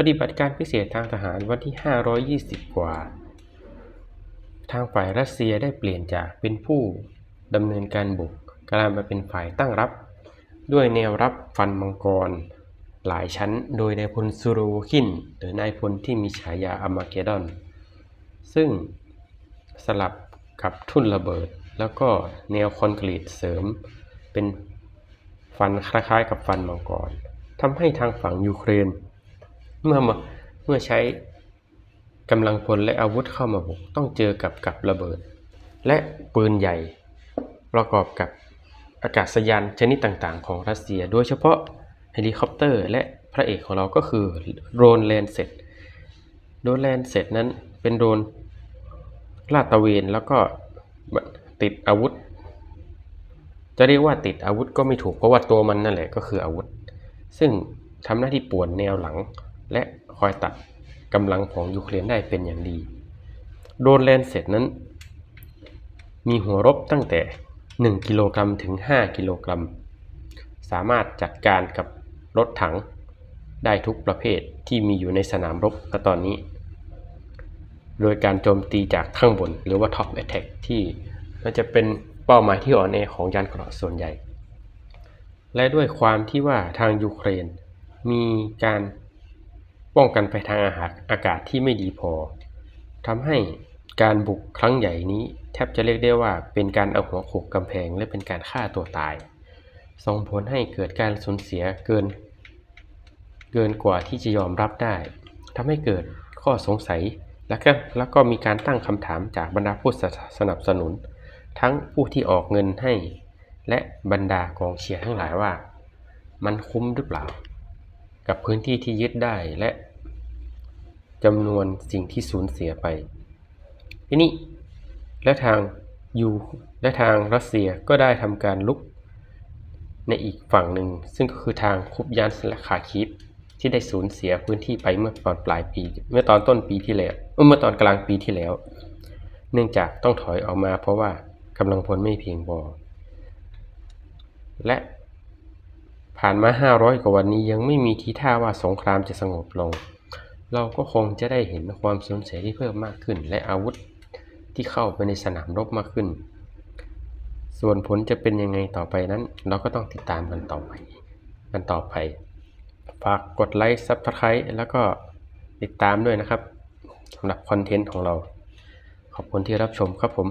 ปฏิบัติการพิเศษทางทหารวันที่ 520 กว่า ทางฝ่ายรัสเซียได้เปลี่ยนจากเป็นผู้ดำเนินการบุกกลายมาเป็นฝ่ายตั้งรับ ด้วยแนวรับฟันมังกร หลายชั้นโดยนายพลซูโรวคิน หรือนายพลที่มีฉายาอามาเกดอน ซึ่งสลับกับทุ่นระเบิด แล้วก็แนวคอนกรีตเสริม เป็นฟันคล้ายๆกับฟันมังกรทำให้ทางฝั่งยูเครน เมื่อมาเมื่อใช้กำลังพลและอาวุธเข้ามาบุกต้องเจอกับกับระเบิด และปืนใหญ่ประกอบกับอากาศยานชนิดต่างๆ ของรัสเซีย โดยเฉพาะเฮลิคอปเตอร์ และพระเอกของเราก็คือโดรนแลนเซ็ตโดรนแลนเซ็ตนั้นเป็นโดรนลาดตระเวนแล้วก็ติดอาวุธ จะเรียกว่าติดอาวุธก็ไม่ถูกเพราะว่าตัวมันนั่นแหละก็คืออาวุธ ซึ่งทำหน้าที่ป่วนแนวหลัง และคอยตัดกำลังของยูเครนได้เป็นอย่างดี โดรนแลนเสร็จนั้น มีหัวรบตั้งแต่ 1 กิโลกรัมถึง 5 กิโลกรัม สามารถจัดการกับรถถังได้ทุกประเภทที่มีอยู่ในสนามรบณตอนนี้ โดยการโจมตีจากข้างบนหรือว่า Top Attack ที่มันจะเป็นเป้าหมายที่อ่อนแอของยานเกราะส่วนใหญ่ และด้วยความที่ว่าทางยูเครนมีการ ป้องกันไปทางอาหารอากาศที่ไม่ดีพอทำให้การบุกครั้งใหญ่นี้แทบจะเรียกได้ว่าเป็นการเอาหัวโขกกำแพงและเป็นการฆ่าตัวตาย ส่งผลให้เกิดการสูญเสียเกิน เกินกว่าที่จะยอมรับได้ทำให้เกิดข้อสงสัยและก็แล้วก็มีการตั้งคำถามจากบรรดาผู้สนับสนุน ทั้งผู้ที่ออกเงินให้ และบรรดากองเชียร์ทั้งหลายว่า มันคุ้มหรือเปล่า กับพื้นที่ที่ยึดได้และจำนวนสิ่งที่สูญเสียไป ทีนี้และทางยูและทางรัสเซียก็ได้ทำการลุกในอีกฝั่งหนึ่ง ซึ่งก็คือทางคุบยานและคาคิฟที่ได้สูญเสียพื้นที่ไปเมื่อตอนปลายปี เมื่อตอนต้นปีที่แล้วเมื่อตอนกลางปีที่แล้ว เนื่องจากต้องถอยออกมาเพราะว่ากำลังพลไม่เพียงพอและ ผ่านมา 500 กว่าวันนี้ยังไม่มีทีท่าว่าสงครามจะสงบลง เราก็คงจะได้เห็นความสูญเสียที่เพิ่มมากขึ้น และอาวุธที่เข้าไปในสนามรบมากขึ้น ส่วนผลจะเป็นยังไงต่อไปนั้น เราก็ต้องติดตามกันต่อไปกันต่อไป ฝากกดไลค์ซับสไครต์แล้วก็ติดตามด้วยนะครับสำหรับคอนเทนต์ของเรา ขอบคุณที่รับชมครับผม